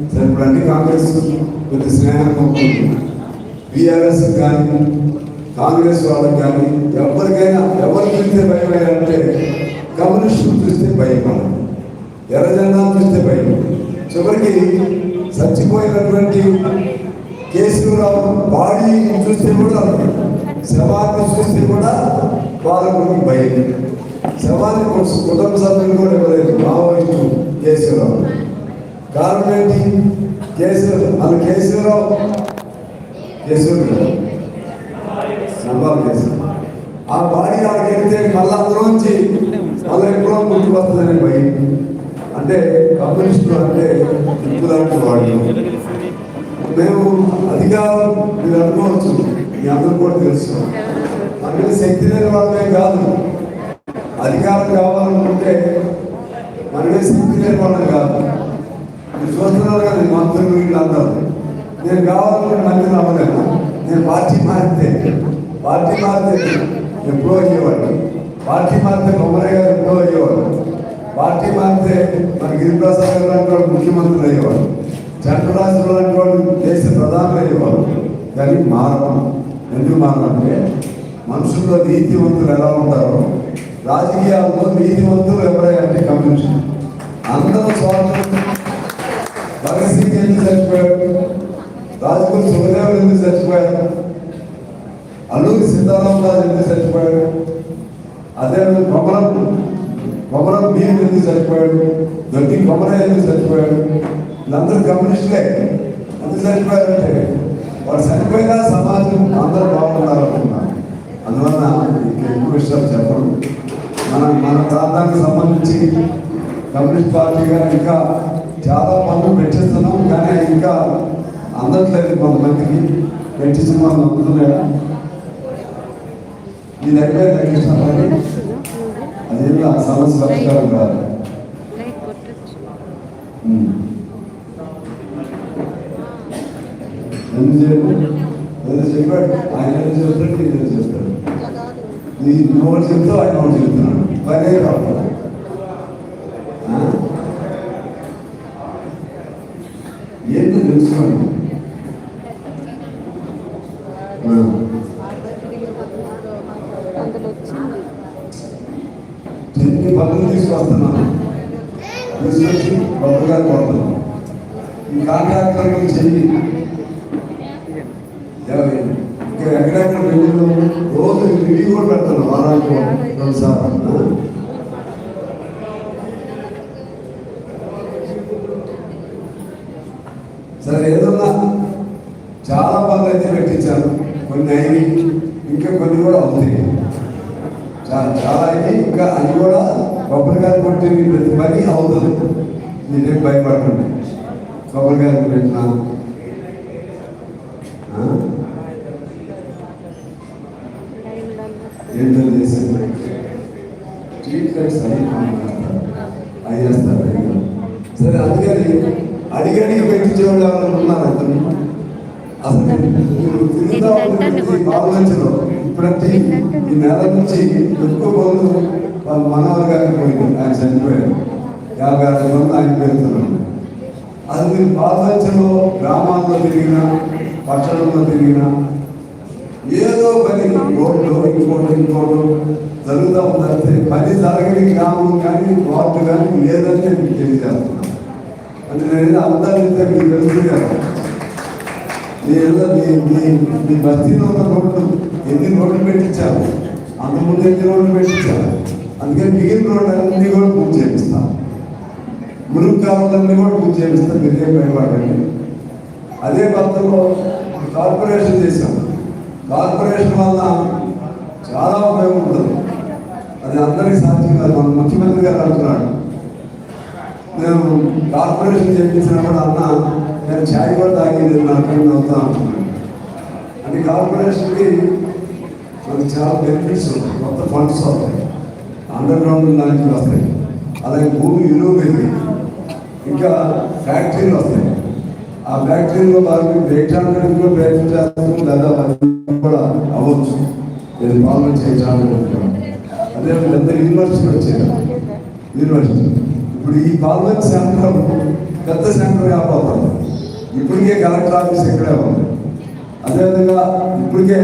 సరే ఇప్పుడు అన్ని కాంగ్రెస్ కొద్ది స్నేహం బీఆర్ఎస్ కానీ కాంగ్రెస్ వాళ్ళకి కానీ ఎవరికైనా ఎవరు చూస్తే భయం అంటే కమ్యూనిస్టులు చూస్తే భయం ఎర్రజెండా చూస్తే భయం. చివరికి చచ్చిపోయినటువంటి కేసీఆర్ బాడీ చూస్తే కూడా శవాన్ని చూస్తే కూడా వాళ్ళకు భయం. శవాన్ని కుటుంబ సభ్యులు కూడా ఎవరైనా మావోయిస్టు కేసీఆర్ గవర్నమెంట్ ఏంటి కేశవరావు మన కేశవరావు కేశవరావు ఆ బాడీ వాళ్ళకి వెళ్తే మళ్ళీ అందులోంచి మళ్ళీ ఎప్పుడో గుర్తు వస్తుందని భయం. అంటే కమ్యూనిస్టులు అంటే ఇప్పుడు వాళ్ళు. మేము అధికారం మీరు అనుకోవచ్చు. మీ అందరూ కూడా తెలుసు. అందులో శక్తి లేని వాళ్ళమే కాదు. అధికారం కావాలనుకుంటే మనమే శక్తి లేని వాళ్ళం కాదు. మీరు చూస్తున్నారు కదా ఈ మంత్రులు వీళ్ళు అందరూ నేను కావాలంటే మళ్ళీ అవ్వలేను నేను పార్టీ మారితే పార్టీ మారితే ఎప్పుడో అయ్యేవాడు పార్టీ మారితే కొమ్మరయ్య గారు ఎప్పుడో అయ్యేవాడు పార్టీ మారితే మన గిరిప్రసాద్ గారు లాంటి ముఖ్యమంత్రులు అయ్యేవాడు. చంద్రరాజు లాంటి వాళ్ళు దేశ ప్రధానులు అయ్యేవాడు. కానీ మారడం. ఎందుకు మారాలంటే మనుషుల్లో నీతివంతులు ఎలా ఉంటారో రాజకీయాల్లో నీతివంతులు ఎవరైనా కమ్యూనిస్ట్ అందరూ స్వాతంత్రం భగత్ సింగ్ ఎందుకు చచ్చిపోయాడు. రాజగురు సుఖదేవుడు ఎందుకు చచ్చిపోయాడు అల్లూరి సీతారామరాజు ఎందుకు చచ్చిపోయాడు? అదే కొమరం కొమరం భీమ్ ఎందుకు చచ్చిపోయాడు? దొడ్డి కొమర ఎందుకు చచ్చిపోయాడు? వీళ్ళందరూ కమ్యూనిస్టులే. ఎందుకు చచ్చిపోయారంటే వాళ్ళు చనిపోయినా సమాజం అందరూ బాగుండాలి అనుకున్నారు. అందువల్ల ఎక్కువ విషయాలు చెప్పడం మన మన ప్రాంతానికి సంబంధించి కమ్యూనిస్ట్ పార్టీగా ఇంకా చాలా పనులు అందట్లేదు కొంతమందికి పెట్టించిన సినిమా అందుతున్నాయా మీ దగ్గర తగ్గిస్తున్నారు అది ఆ సమస్య పరిష్కారం కాదు. ఉమ్. ఎందుకు ఏదో చెప్పాడు. ఆయన ఏదో చెప్తాడు నేను ఏదో చెప్తాడు నీ నువ్వు చెప్తావు ఆయన ఒకటి చెప్తున్నాడు. పనే రావాలి ఏంటో తెలుసుకోండి ఆ. అందులో వచ్చింది ఎన్ని పనులు తీసుకొస్తున్నాను తీసుకొచ్చి గొప్పగా కొడుతున్నాను ఈ కాంట్రాక్టర్లు చెయ్యి. ఇక్కడ ఎక్కడెక్కడ వెళ్ళిన రోజు రివ్యూ కూడా పెడతాను వారానికి రెండు సార్లు. సరే ఏదన్నా చాలా పనులు అయితే పెట్టించాను. కొన్ని అయినాయి ఇంకా కొన్ని కూడా అవుతాయి. చాలా అయింది ఇంకా అది కూడా కొబ్బరికాయలు కొట్టింది ప్రతి పని అవుతుంది. మీరేం భయపడకండి. కొబ్బరికాయలు పెట్టినా? ఏంటో చేసింది సరే అందుకని అడిగడిగి పెట్టించేవాళ్ళు ఎవరైనా ఉన్నారు? అతను? అసలు పాలనంచలో ఇప్పుడంటే ఈ నెల నుంచి ఎక్కువ మంది వాళ్ళ మనవరు గారికి పోయింది. ఆయన చనిపోయారు యాభై ఆరు మంది ఆయన పెడుతున్నాడు అది మీరు పాలనంచలో గ్రామాల్లో తిరిగినా పట్టణంలో తిరిగినా ఏదో పని రోడ్లు ఇంకోటి ఇంకోటి జరుగుతూ ఉందంటే పని జరగని గ్రామం కానీ వార్డు కానీ లేదంటే మీకు తెలియజేస్తున్నాను. అంటే నేను అబద్ధాలు మీకు తెలుసు కదా నేను మీ మీ బస్తీలో ఉన్న రోడ్లు ఎన్ని రోడ్లు పెట్టించారు అంతకుముందు ఎన్ని రోడ్లు పెట్టించారు అందుకని మిగిలిన రోడ్లు అన్ని కూడా పూజ చేపిస్తాం. మురుగు కావాలన్నీ కూడా పూజ చేపిస్తాం మీరేం భయపడండి అదే పద్ధతిలో కార్పొరేషన్ చేశాం. కార్పొరేషన్ వల్ల చాలా ఉపయోగం ఉంటుంది. అది అందరికీ సాధ్యం కాదు. మన ముఖ్యమంత్రి గారు అంటున్నాడు. నేను కార్పొరేషన్ చేయించినప్పుడు అన్న నేను ఛాయ్ కూడా తాగేది నాకు అవుతా అంటున్నాడు అంటే కార్పొరేషన్కి మనకి చాలా బెనిఫిట్స్ ఉంటాయి కొత్త ఫండ్స్ వస్తాయి. అండర్ గ్రౌండ్ దానికి వస్తాయి. అలాగే భూమి విలువ పెరిగి ఇంకా ఫ్యాక్టరీలు వస్తాయి. ఆ ఫ్యాక్టరీలో వారికి ఎయిట్ హండ్రెడ్ కూడా ప్రయత్నం చేస్తాం లేదా కూడా అవ్వచ్చు. నేను పాలన చేయించాలని అదే ఎంత యూనివర్సిటీ వచ్చాయి యూనివర్సిటీ ఇప్పుడు ఈ పాలన సెంటర్ పెద్ద సెంటర్ కాకపోతుంది ఇప్పటికే కలెక్టర్ ఆఫీస్ ఇక్కడే ఉంది. అదేవిధంగా ఇప్పటికే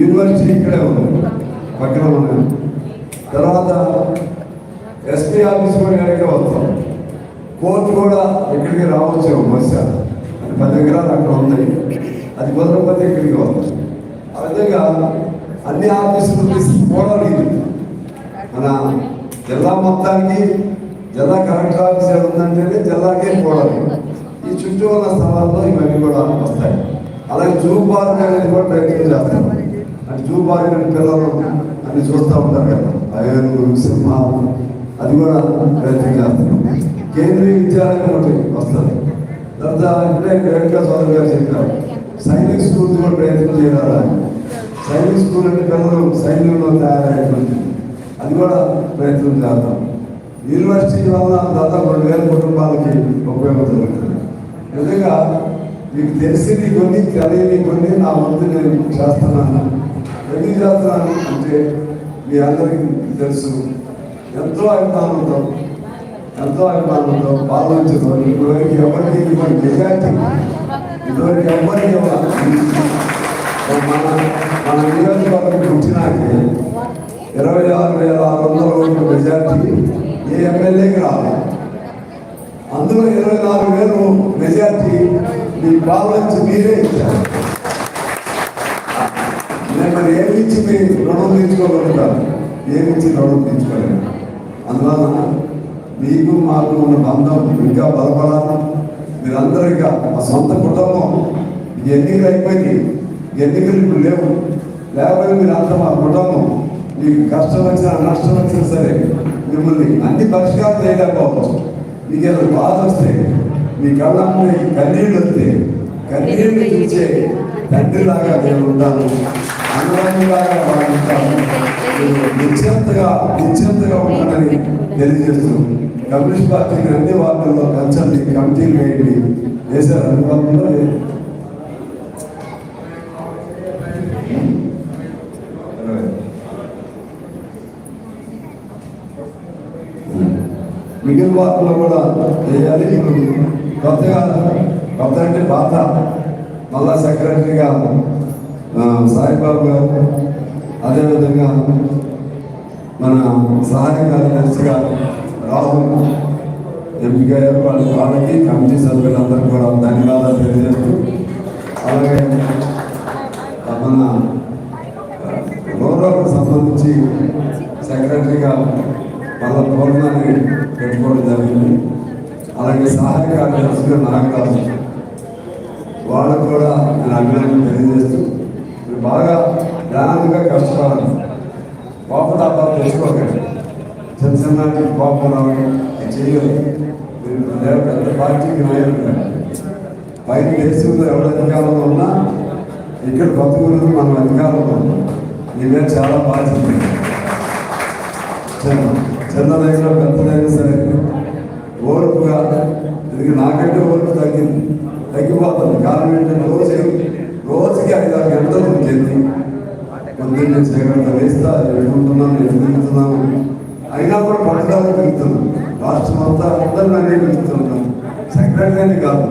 యూనివర్సిటీ ఇక్కడే ఉంది. పక్కన ఉన్నాయి తర్వాత ఎస్పీ ఆఫీస్ కూడా ఇక్కడికే వస్తాం. కోర్టు కూడా ఇక్కడికి రావచ్చు బహుశా అది పది ఎకరాలు అక్కడ ఉన్నాయి అది కుదరకపోతే ఇక్కడికి వస్తాం. ఆ విధంగా అన్ని ఆఫీసులు తీసుకుపోవడం మన జిల్లా మొత్తానికి జిల్లా కలెక్టర్ ఆఫీస్ ఏది ఉందంటే జిల్లాకే పోవడం. ఈ చుట్టూ ఉన్న స్థలాల్లో ఇవన్నీ కూడా వస్తాయి. అలాగే జూ పార్క్ అనేది కూడా ప్రయత్నం చేస్తాం. అంటే జూ పార్క్ అంటే పిల్లలు అన్ని చూస్తూ ఉంటారు కదా. అయ్యలు సింహాలు అది కూడా ప్రయత్నం చేస్తున్నాం కేంద్రీయ విద్యాలయం ఒకటి వస్తుంది. తర్వాత ఇప్పుడే రేణుకా సోదరు గారు చెప్పారు. సైనిక స్కూల్ కూడా ప్రయత్నం చేయాలా? సైనిక్ స్కూల్ అంటే పిల్లలు సైన్యంలో తయారయ్యేటువంటి. అది కూడా ప్రయత్నం చేద్దాం యూనివర్సిటీ వల్ల దాదాపు రెండు వేల కుటుంబాలకి ఉపయోగపడుతుంది. నిజంగా మీకు తెలిసింది కొన్ని తెలియని కొన్ని నా ముందు నేను చేస్తున్నాను. ఎందుకు చేస్తున్నాను అంటే మీ అందరికీ తెలుసు. ఎంతో అభిమానంతో ఎంతో అభిమానంతో పాలించదు ఇప్పటివరకు ఎవరికి ఇవ్వండి నిజాయితీ ఇదివరకు ఎవరికి ఇవ్వాలి మన మన నియోజకవర్గం వచ్చినాకే ఇరవై ఆరు వేల ఆరు వందల ఓట్ల మెజార్టీ ఏ ఎమ్మెల్యేకి రాలేదు అందులో ఇరవై నాలుగు వేలు మెజార్టీ మీ ప్రాబ్లమ్స్ మీరే ఇచ్చారు. నేను మరి ఏమి ఇచ్చి మీ రుణం తీర్చుకోగలుగుతాను? ఏమి ఇచ్చి రుణం తీర్చుకోలేదు అందువలన మీకు మాకు ఉన్న బంధం ఇంకా బలపడాలి. మీరందరూ ఇక మా సొంత కుటుంబం ఎన్నికలు అయిపోయింది ఎన్నికలు ఇప్పుడు లేవు. లేకపోతే మీరు అంతా మా కుటుంబం మీకు కష్టం వచ్చినా నష్టం వచ్చినా సరే మిమ్మల్ని అన్ని పరిష్కారం చేయలేకపోవచ్చు మీకు ఏదో బాధ వస్తే మీ కళ్ళమ్మ కన్నీళ్ళు వస్తే కన్నీళ్ళు చూసే తండ్రిలాగా నేను ఉంటాను అనురాగంలాగా వాళ్ళు ఉంటాను నిశ్చంతగా నిశ్చింతగా ఉంటానని తెలియజేస్తూ కమ్యూనిస్ట్ పార్టీకి అన్ని వార్డుల్లో కల్చర్ని కమిటీలు వేయండి. వేశారు అన్ని వార్డుల్లో మిగిలిన వార్తలు కూడా చేయాలి కొత్తగా కొత్త అంటే పాత మళ్ళా సెక్రటరీగా సాయిబాబు గారు అదేవిధంగా మన సహాయ కార్యదర్శిగా రాహుల్ ఎంపిక ఏర్పాటు వాళ్ళకి కమిటీ సభ్యులందరూ కూడా ధన్యవాదాలు తెలియజేస్తూ అలాగే మన రూరల్కి సంబంధించి సెక్రటరీగా వాళ్ళ పూర్ణాన్ని పెట్టుకోవడం జరిగింది. అలాగే సహాయ కార్యదర్శిగా నాగరాజు వాళ్ళకు కూడా నేను అభినందన తెలియజేస్తూ మీరు బాగా ధ్యానంగా కష్టపడాలి. కోపతాపాలు తెచ్చుకోకండి. చిన్న చిన్న కోపం రావడం చేయలేదు మీరు పెద్ద పార్టీకి నాయకులు కాదు. పైన దేశంలో ఎవరు అధికారంలో ఉన్నా ఇక్కడ కొత్త గురించి మనం అధికారంలో ఉన్నాం. మీ మీద చాలా బాధ్యత ఉంది. చిన్న చిన్నదైనా పెద్దదైనా సరే ఓర్పుగా ఇది నాకంటే ఓర్పు తగ్గింది. తగ్గిపోతుంది. కారణం ఏంటంటే రోజు రోజుకి ఐదు ఆరు గంటలు ఉంటుంది పొద్దున్న చేయగలట వేస్తా ఎదుగుతున్నాను ఎదుర్కొంటున్నాను అయినా కూడా పట్టుదల పెరుగుతున్నాను రాష్ట్రం అంతా అందరూ నన్నే పెరుగుతున్నాను సెక్రటరీని కాదు.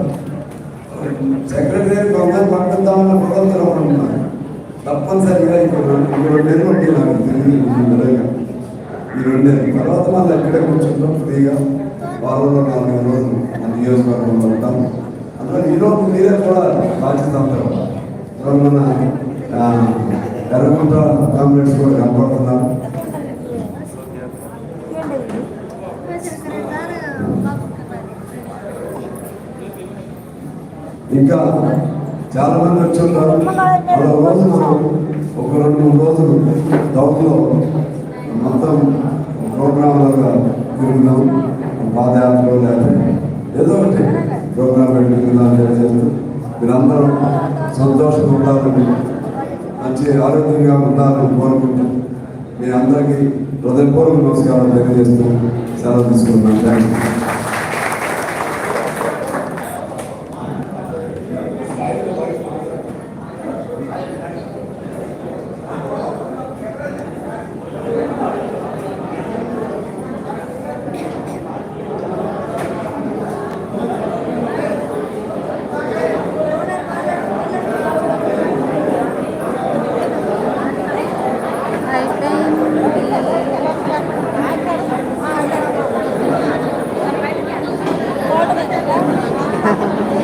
సెక్రటరీ కొందరు పట్టుద్దామన్న కుదరతలు తప్పనిసరిగా ఇప్పుడు ఈ రెండేళ్ళు ఉంటే నాకు తెలియదు ఈ తర్వాత మళ్ళీ ఎక్కడే కూర్చుంటాం ఫ్రీగా వారంలో నాలుగు రోజులు మన నియోజకవర్గంలో ఉంటాం. అందులో ఈరోజు మీరే కూడా బాధ్యత అందరూ మన ఎర్రగుంట కాంప్లెక్స్ కూడా కనపడుతున్నారు ఇంకా చాలా మంది వచ్చి ఉంటారు. రోజు మనం ఒక రెండు మూడు రోజులు డౌన్లో మొత్తం ప్రోగ్రామ్ లాగా తిరుగుదాం పాదయాత్రలో లేకపోతే ఏదో ఒకటి ప్రోగ్రామ్ పెట్టుకుందాం చేస్తూ మీరందరూ సంతోషంగా ఉండాలని మంచి ఆరోగ్యంగా ఉండాలని కోరుకుంటూ మీ అందరికీ హృదయపూర్వక నమస్కారం తెలియజేస్తూ సెలవు తీసుకుంటున్నాను. Thank you Gracias.